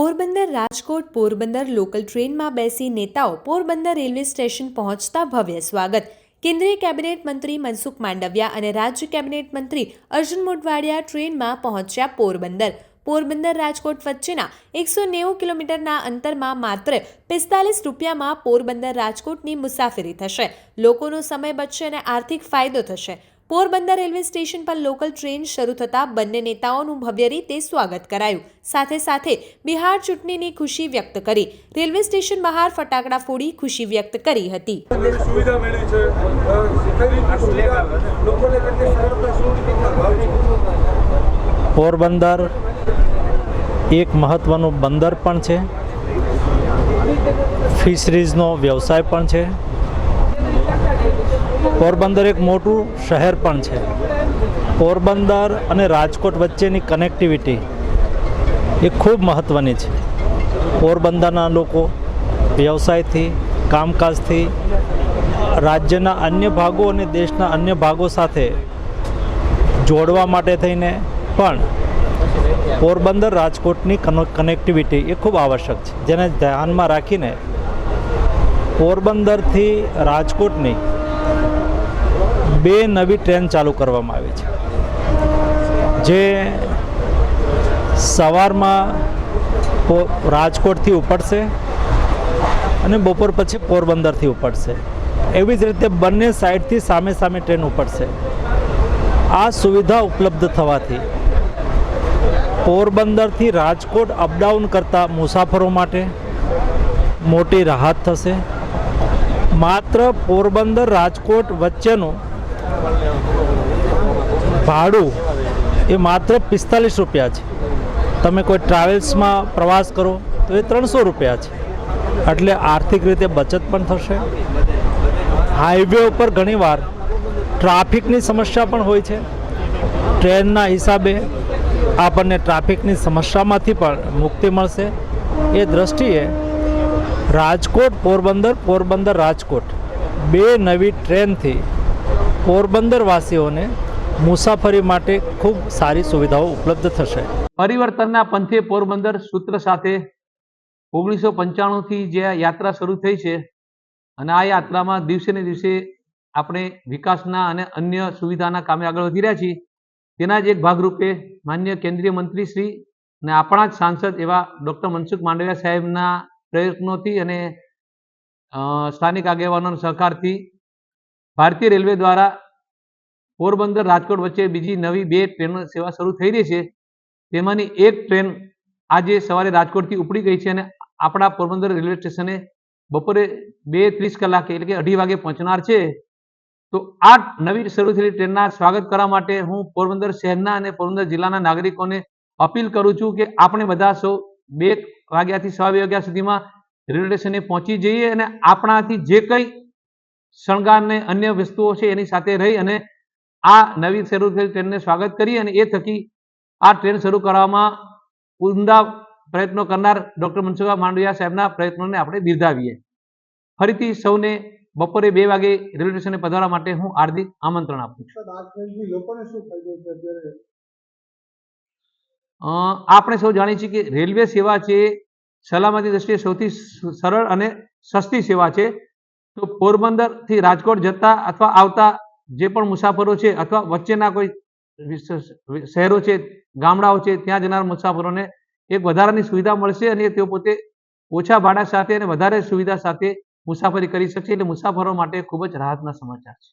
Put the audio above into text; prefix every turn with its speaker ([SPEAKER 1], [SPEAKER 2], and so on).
[SPEAKER 1] Porbandar Rajkot Porbandar local ટ્રેનમાં બેસી નેતાઓ પોરબંદર રેલવે સ્ટેશન પહોંચતા ભવ્ય સ્વાગત. કેન્દ્રીય કેબિનેટ મંત્રી મનસુખ માંડવિયા અને રાજ્ય કેબિનેટ મંત્રી અર્જુન મોઢવાડિયા ટ્રેનમાં પહોંચ્યા પોરબંદર. પોરબંદર રાજકોટ વચ્ચેના એકસો નેવું કિલોમીટરના અંતરમાં માત્ર પિસ્તાલીસ રૂપિયામાં પોરબંદર રાજકોટની મુસાફરી થશે. લોકોનો સમય બચશે અને આર્થિક ફાયદો થશે. પોરબંદર રેલવે સ્ટેશન પર લોકલ ટ્રેન શરૂ થતાં બંને નેતાઓનું ભવ્ય રીતે સ્વાગત કરાયું. સાથે સાથે બિહાર ચૂંટણીની ખુશી વ્યક્ત કરી. રેલવે સ્ટેશન બહાર ફટાકડા ફોડી ખુશી વ્યક્ત કરી હતી.
[SPEAKER 2] સુવિધા મળી છે
[SPEAKER 3] પોરબંદર એક મહત્ત્વનું બંદર પણ છે. ફિશરીઝનો વ્યવસાય પણ છે. પોરબંદર એક મોટું શહેર પણ છે. પોરબંદર અને રાજકોટ વચ્ચેની કનેક્ટિવિટી એ ખૂબ મહત્ત્વની છે. પોરબંદરના લોકો વ્યવસાયથી, કામકાજથી, રાજ્યના અન્ય ભાગો અને દેશના અન્ય ભાગો સાથે જોડવા માટે થઈને પણ પોરબંદર રાજકોટની કનો- કનેક્ટિવિટી એ ખૂબ આવશ્યક છે. જેને ધ્યાનમાં રાખીને પોરબંદરથી રાજકોટની બે નવી ટ્રેન ચાલુ કરવામાં આવી છે. જે સવારમાં રાજકોટથી ઉપડશે અને બપોર પછી પોરબંદરથી ઉપડશે. એવી જ રીતે બંને સાઈડથી સામે સામે ટ્રેન ઉપડશે. આ સુવિધા ઉપલબ્ધ થવાથી પોરબંદરથી રાજકોટ અપડાઉન કરતા મુસાફરો માટે મોટી રાહત થશે. માત્ર પોરબંદર રાજકોટ વચ્ચેનું ભાડું એ માત્ર પિસ્તાલીસ રૂપિયા છે. તમે કોઈ ટ્રાવેલ્સમાં પ્રવાસ કરો તો એ ત્રણસો રૂપિયા છે. એટલે આર્થિક રીતે બચત પણ થશે. હાઈવે ઉપર ઘણીવાર ટ્રાફિકની સમસ્યા પણ હોય છે. ટ્રેનના હિસાબે આપણને ટ્રાફિકની સમસ્યામાંથી પણ મુક્તિ મળશે. એ દ્રષ્ટિએ રાજકોટ, પોરબંદર પોરબંદર, રાજકોટ. બે નવી ટ્રેનથી પોરબંદરવાસીઓને મુસાફરી માટે ખૂબ સારી સુવિધાઓ ઉપલબ્ધ થશે.
[SPEAKER 4] પરિવર્તનના પંથે પોરબંદર સૂત્ર સાથે ઓગણીસો પંચાણુંથી જે યાત્રા શરૂ થઈ છે અને આ યાત્રામાં દિવસે ને દિવસે આપણે વિકાસના અને અન્ય સુવિધાના કામે આગળ વધી રહ્યા છીએ, તેના જ એક ભાગરૂપે માન્ય કેન્દ્રીય મંત્રી શ્રી અને આપણા જ સાંસદ એવા ડૉક્ટર મનસુખ માંડવિયા સાહેબના પ્રયત્નોથી અને સ્થાનિક આગેવાનોના સહકારથી ભારતીય રેલવે દ્વારા પોરબંદર, રાજકોટ વચ્ચે બીજી નવી બે ટ્રેન સેવા શરૂ થઈ રહી છે. તેમાંની એક ટ્રેન આજે સવારે રાજકોટથી ઉપડી ગઈ છે અને આપણા પોરબંદર રેલવે સ્ટેશને બપોરે બે ત્રીસ કલાકે એટલે કે અઢી વાગે પહોંચનાર છે. તો આ નવી શરૂ થયેલી ટ્રેનના સ્વાગત કરવા માટે હું પોરબંદર શહેરના અને પોરબંદર જિલ્લાના નાગરિકોને અપીલ કરું છું કે આપણે બધા સૌ બે વાગ્યાથી બે વાગ્યા સુધીમાં રેલવે સ્ટેશને પહોંચી જઈએ અને આપણાથી જે કંઈ શણગારને અન્ય વસ્તુઓ છે એની સાથે રહી અને આ નવી શરૂ થયેલ ટ્રેનને સ્વાગત કરી અને એ થકી આ ટ્રેન શરૂ કરવામાં ઉમદા પ્રયત્નો કરનાર ડૉક્ટર મનસુખા માંડવિયા સાહેબના પ્રયત્નોને આપણે બિરદાવીએ. ફરીથી સૌને બપોરે બે વાગે રેલવે સ્ટેશને પધારવા માટે હું હાર્દિક આમંત્રણ આપું છું.
[SPEAKER 2] લોકોને શું ફાયદો છે?
[SPEAKER 4] આપણે સૌ જાણીએ છીએ કે રેલવે સેવા છે, સલામતી દ્રષ્ટિએ સૌથી સરળ અને સસ્તી સેવા છે. તો પોરબંદરથી રાજકોટ જતા અથવા આવતા જે પણ મુસાફરો છે અથવા વચ્ચેના કોઈ શહેરો છે, ગામડાઓ છે, ત્યાં જનાર મુસાફરોને એક વધારાની સુવિધા મળશે અને તેઓ પોતે ઓછા ભાડા સાથે અને વધારે સુવિધા સાથે મુસાફરી કરી શકશે. એટલે મુસાફરો માટે ખૂબ જ રાહતના સમાચાર છે.